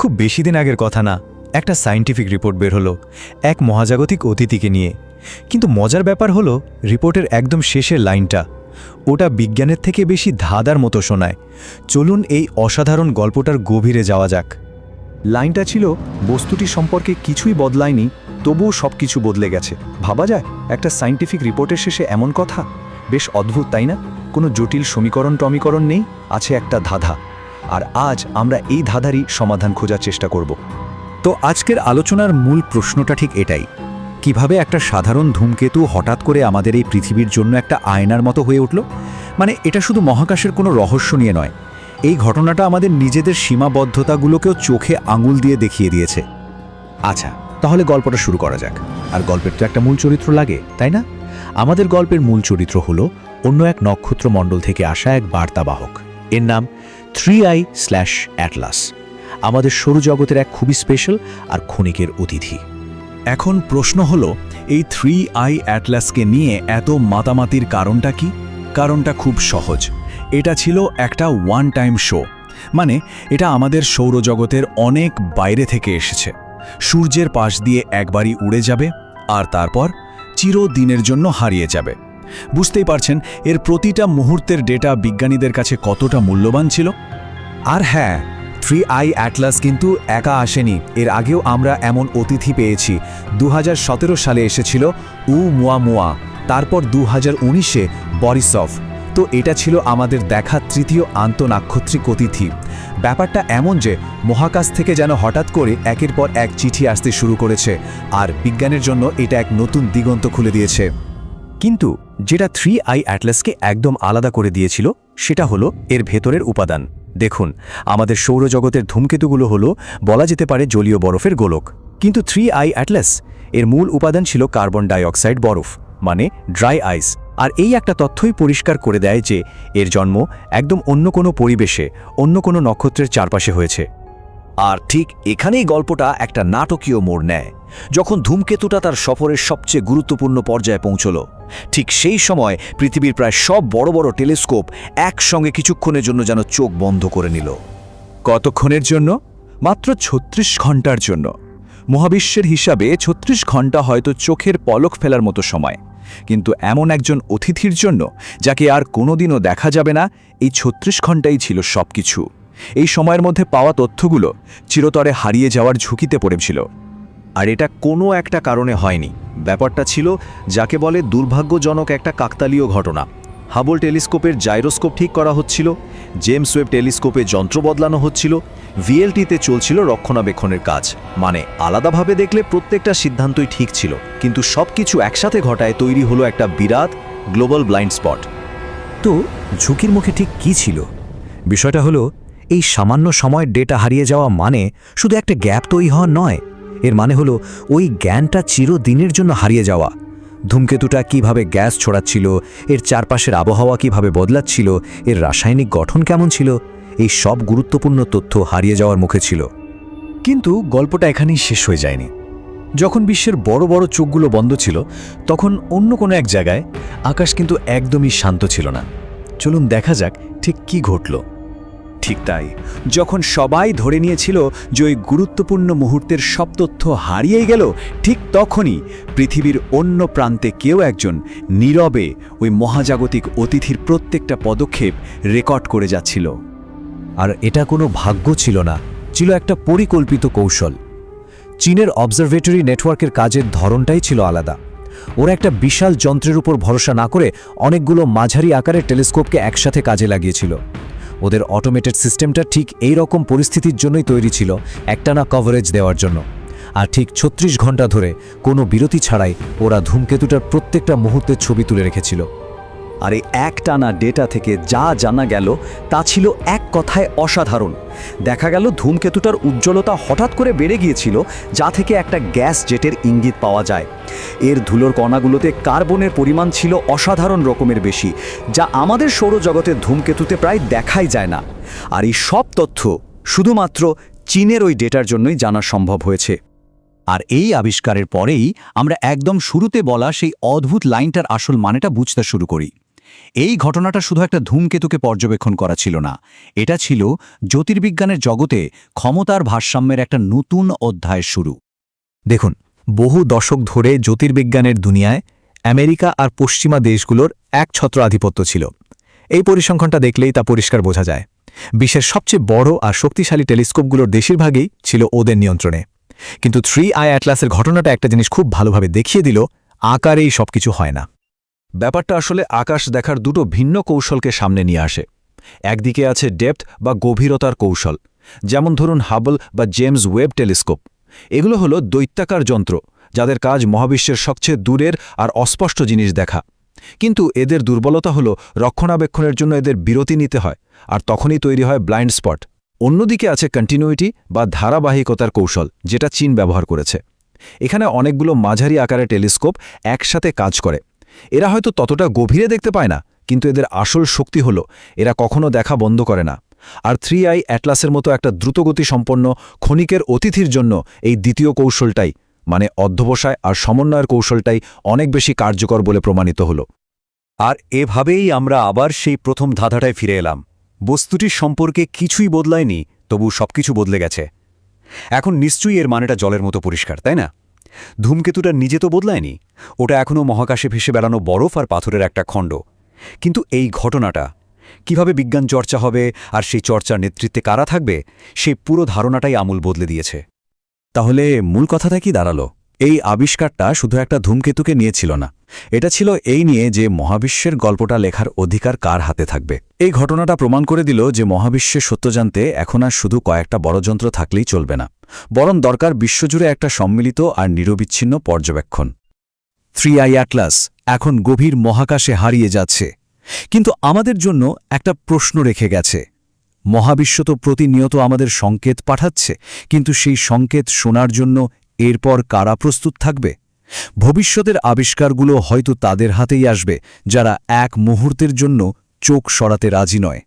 খুব বেশি দিন আগের কথা না, একটা সায়েন্টিফিক রিপোর্ট বের হলো, এক মহাজাগতিক অতিথিকে নিয়ে। কিন্তু মজার ব্যাপার হলো রিপোর্টের একদম শেষের লাইনটা, ওটা বিজ্ঞানের থেকে বেশি ধাঁধার মতো শোনায়। চলুন এই অসাধারণ গল্পটার গভীরে যাওয়া যাক। লাইনটা ছিল, বস্তুটি সম্পর্কে কিছুই বদলায়নি, তবুও সব কিছু বদলে গেছে। ভাবা যায়, একটা সায়েন্টিফিক রিপোর্টের শেষে এমন কথা? বেশ অদ্ভুত, তাই না? কোনো জটিল সমীকরণ টমীকরণ নেই, আছে একটা ধাঁধা। আর আজ আমরা এই ধাঁধারই সমাধান খোঁজার চেষ্টা করব। তো আজকের আলোচনার মূল প্রশ্নটা ঠিক এটাই। কীভাবে একটা সাধারণ ধূমকেতু হঠাৎ করে আমাদের এই পৃথিবীর জন্য একটা আয়নার মতো হয়ে উঠল? মানে এটা শুধু মহাকাশের কোনো রহস্য নিয়ে নয়। এই ঘটনাটা আমাদের নিজেদের সীমাবদ্ধতাগুলোকেও চোখে আঙুল দিয়ে দেখিয়ে দিয়েছে। আচ্ছা তাহলে গল্পটা শুরু করা যাক। আর গল্পের তো একটা মূল চরিত্র লাগে, তাই না? আমাদের গল্পের মূল চরিত্র হলো অন্য এক নক্ষত্র মণ্ডল থেকে আসা এক বার্তাবাহক। এর নাম থ্রি আই স্ল্যাশ অ্যাটলাস আমাদের সৌরজগতের এক খুবই স্পেশাল আর ক্ষণিকের অতিথি। এখন প্রশ্ন হলো, এই থ্রি আই অ্যাটলাসকে নিয়ে এত মাতামাতির কারণটা কি? কারণটা খুব সহজ। এটা ছিল একটা ওয়ান টাইম শো মানে এটা আমাদের সৌরজগতের অনেক বাইরে থেকে এসেছে। সূর্যের পাশ দিয়ে একবারই উড়ে যাবে, আর তারপর চিরদিনের জন্য হারিয়ে যাবে। বুঝতেই পারছেন, এর প্রতিটা মুহূর্তের ডেটা বিজ্ঞানীদের কাছে কতটা মূল্যবান ছিল? আর হ্যাঁ থ্রি আই অ্যাটলাস কিন্তু একা আসেনি। এর আগেও আমরা এমন অতিথি পেয়েছি। দু হাজার সতেরো সালে এসেছিল উ মুয়া মুয়া তারপর দু হাজার উনিশে বরিসফ। তো এটা ছিল আমাদের দেখা তৃতীয় আন্তনাক্ষত্রিক অতিথি। ব্যাপারটা এমন যে, মহাকাশ থেকে যেন হঠাৎ করে একের পর এক চিঠি আসতে শুরু করেছে, আর বিজ্ঞানের জন্য এটা এক নতুন দিগন্ত খুলে দিয়েছে। কিন্তু যেটা থ্রি আই অ্যাটলাসকে একদম আলাদা করে দিয়েছিল, সেটা হলো এর ভেতরের উপাদান। দেখুন, আমাদের সৌরজগতের ধূমকেতুগুলো হলো, বলা যেতে পারে জলীয় বরফের গোলক। কিন্তু থ্রি আই অ্যাটলাস, এর মূল উপাদান ছিল কার্বন ডাইঅক্সাইড বরফ মানে ড্রাই আইস। আর এই একটা তথ্যই পরিষ্কার করে দেয় যে, এর জন্ম একদম অন্য কোনো পরিবেশে, অন্য কোনো নক্ষত্রের চারপাশে হয়েছে। আর ঠিক এখানেই গল্পটা একটা নাটকীয় মোড় নেয়। যখন ধূমকেতুটা তার সফরের সবচেয়ে গুরুত্বপূর্ণ পর্যায়ে পৌঁছল। ঠিক সেই সময় পৃথিবীর প্রায় সব বড় বড় টেলিস্কোপ একসঙ্গে কিছুক্ষণের জন্য যেন চোখ বন্ধ করে নিল। কতক্ষণের জন্য? মাত্র ছত্রিশ ঘণ্টার জন্য। মহাবিশ্বের হিসাবে ছত্রিশ ঘণ্টা হয়তো চোখের পলক ফেলার মতো সময়। কিন্তু এমন একজন অতিথির জন্য যাকে আর কোনোদিনও দেখা যাবে না, এই ছত্রিশ ঘন্টাই ছিল সবকিছু। এই সময়ের মধ্যে পাওয়া তথ্যগুলো চিরতরে হারিয়ে যাওয়ার ঝুঁকিতে পড়েছিল। আর এটা কোনো একটা কারণে হয়নি। ব্যাপারটা ছিল, যাকে বলে দুর্ভাগ্যজনক একটা কাকতালীয় ঘটনা। হাবল টেলিস্কোপের জাইরোস্কোপ ঠিক করা হচ্ছিল, জেমস ওয়েব টেলিস্কোপে যন্ত্র বদলানো হচ্ছিল, ভিএলটিতে চলছিল রক্ষণাবেক্ষণের কাজ। মানে আলাদাভাবে দেখলে প্রত্যেকটা সিদ্ধান্তই ঠিক ছিল, কিন্তু সবকিছু একসাথে ঘটায় তৈরি হলো একটা বিরাট গ্লোবাল ব্লাইন্ড স্পট। তো, ঝুঁকির মুখে ঠিক কি ছিল? বিষয়টা হলো, এই সামান্য সময় ডেটা হারিয়ে যাওয়া মানে শুধু একটা গ্যাপ তৈরি হওয়া নয় এর মানে হলো, ওই জ্ঞানটা চিরদিনের জন্য হারিয়ে যাওয়া। ধূমকেতুটা কীভাবে গ্যাস ছড়াচ্ছিল, এর চারপাশের আবহাওয়া কীভাবে বদলাচ্ছিল, এর রাসায়নিক গঠন কেমন ছিল, এই সব গুরুত্বপূর্ণ তথ্য হারিয়ে যাওয়ার মুখে ছিল। কিন্তু গল্পটা এখানেই শেষ হয়ে যায়নি। যখন বিশ্বের বড় বড় চোখগুলো বন্ধ ছিল, তখন অন্য কোনো এক জায়গায় আকাশ কিন্তু একদমই শান্ত ছিল না। চলুন দেখা যাক ঠিক কি ঘটল। ঠিক তাই। যখন সবাই ধরে নিয়েছিল যে ওই গুরুত্বপূর্ণ মুহূর্তের সব তথ্য হারিয়ে গেল, ঠিক তখনই পৃথিবীর অন্য প্রান্তে কেউ একজন নীরবে ওই মহাজাগতিক অতিথির প্রত্যেকটা পদক্ষেপ রেকর্ড করে যাচ্ছিল। আর এটা কোনো ভাগ্য ছিল না, ছিল একটা পরিকল্পিত কৌশল। চীনের অবজারভেটরি নেটওয়ার্কের কাজের ধরনটাই ছিল আলাদা। ওরা একটা বিশাল যন্ত্রের উপর ভরসা না করে অনেকগুলো মাঝারি আকারের টেলিস্কোপকে একসাথে কাজে লাগিয়েছিল। ওদের অটোমেটেড সিস্টেমটা ঠিক এই রকম পরিস্থিতির জন্যই তৈরি ছিল একটানা কভারেজ দেওয়ার জন্য। আর ঠিক ছত্রিশ ঘণ্টা ধরে কোনো বিরতি ছাড়াই ওরা ধূমকেতুটার প্রত্যেকটা মুহূর্তের ছবি তুলে রেখেছিল। আর এই একটানা ডেটা থেকে যা জানা গেল, তা ছিল এক কথায় অসাধারণ। দেখা গেল ধূমকেতুটার উজ্জ্বলতা হঠাৎ করে বেড়ে গিয়েছিল, যা থেকে একটা গ্যাস জেটের ইঙ্গিত পাওয়া যায়। এর ধুলোর কণাগুলোতে কার্বনের পরিমাণ ছিল অসাধারণ রকমের বেশি, যা আমাদের সৌরজগতের ধূমকেতুতে প্রায় দেখাই যায় না। আর এই সব তথ্য শুধুমাত্র চীনের ওই ডেটার জন্যই জানা সম্ভব হয়েছে। আর এই আবিষ্কারের পরেই আমরা একদম শুরুতে বলা সেই অদ্ভুত লাইনটার আসল মানেটা বুঝতে শুরু করি। এই ঘটনাটা শুধু একটা ধূমকেতুকে পর্যবেক্ষণ করা ছিল না। এটা ছিল জ্যোতির্বিজ্ঞানের জগতে ক্ষমতার ভারসাম্যের একটা নতুন অধ্যায় শুরু। দেখুন, বহু দশক ধরে জ্যোতির্বিজ্ঞানের দুনিয়ায় আমেরিকা আর পশ্চিমা দেশগুলোর এক ছত্র আধিপত্য ছিল। এই পরিসংখ্যানটা দেখলেই তা পরিষ্কার বোঝা যায়। বিশ্বের সবচেয়ে বড় আর শক্তিশালী টেলিস্কোপগুলোর বেশিরভাগই ছিল ওদের নিয়ন্ত্রণে। কিন্তু থ্রি আই অ্যাটলাসের ঘটনাটা একটা জিনিস খুব ভালোভাবে দেখিয়ে দিল, আকারেই সবকিছু হয় না। ব্যাপারটা আসলে আকাশ দেখার দুটো ভিন্ন কৌশলকে সামনে নিয়ে আসে। একদিকে আছে ডেপথ বা গভীরতার কৌশল, যেমন ধরুন হাবল বা জেমস ওয়েব টেলিস্কোপ। এগুলো হলো দৈত্যাকার যন্ত্র, যাদের কাজ মহাবিশ্বের সবচেয়ে দূরের আর অস্পষ্ট জিনিস দেখা। কিন্তু এদের দুর্বলতা হলো রক্ষণাবেক্ষণের জন্য এদের বিরতি নিতে হয়, আর তখনই তৈরি হয় ব্লাইন্ড স্পট। অন্যদিকে আছে কন্টিনিউইটি বা ধারাবাহিকতার কৌশল, যেটা চীন ব্যবহার করেছে। এখানে অনেকগুলো মাঝারি আকারের টেলিস্কোপ একসাথে কাজ করে। এরা হয়তো ততটা গভীরে দেখতে পায় না, কিন্তু এদের আসল শক্তি হলো, এরা কখনো দেখা বন্ধ করে না। আর থ্রি আই অ্যাটলাসের মতো একটা দ্রুতগতি সম্পন্ন ক্ষণিকের অতিথির জন্য এই দ্বিতীয় কৌশলটাই মানে অধ্যবসায় আর সমন্বয়ের কৌশলটাই অনেক বেশি কার্যকর বলে প্রমাণিত হল। আর এভাবেই আমরা আবার সেই প্রথম ধাঁধাটায় ফিরে এলাম। বস্তুটির সম্পর্কে কিছুই বদলায়নি, তবু সবকিছু বদলে গেছে। এখন নিশ্চয়ই এর মানেটা জলের মতো পরিষ্কার, তাই না? ধূমকেতুটা নিজে তো বদলায়নি। ওটা এখনও মহাকাশে ভেসে বেড়ানো বরফ আর পাথরের একটা খণ্ড। কিন্তু এই ঘটনাটা, কীভাবে বিজ্ঞান চর্চা হবে আর সেই চর্চার নেতৃত্বে কারা থাকবে সেই পুরো ধারণাটাই আমূল বদলে দিয়েছে। তাহলে মূল কথাটা কি দাঁড়াল? এই আবিষ্কারটা শুধু একটা ধূমকেতুকে নিয়েছিল না। এটা ছিল এই নিয়ে যে মহাবিশ্বের গল্পটা লেখার অধিকার কার হাতে থাকবে। এই ঘটনাটা প্রমাণ করে দিল যে মহাবিশ্বের সত্য জানতে এখন আর শুধু কয়েকটা বড় যন্ত্র থাকলেই চলবে না। বরং দরকার বিশ্বজুড়ে একটা সম্মিলিত আর নিরবিচ্ছিন্ন পর্যবেক্ষণ। থ্রি আই অ্যাটলাস এখন গভীর মহাকাশে হারিয়ে যাচ্ছে। কিন্তু আমাদের জন্য একটা প্রশ্ন রেখে গেছে। মহাবিশ্ব তো প্রতিনিয়ত আমাদের সংকেত পাঠাচ্ছে, কিন্তু সেই সংকেত শোনার জন্য এরপর কারা প্রস্তুত থাকবে? ভবিষ্যতের আবিষ্কারগুলো হয়তো তাদের হাতেই আসবে, যারা এক মুহূর্তের জন্য চোখ সরাতে রাজি নয়।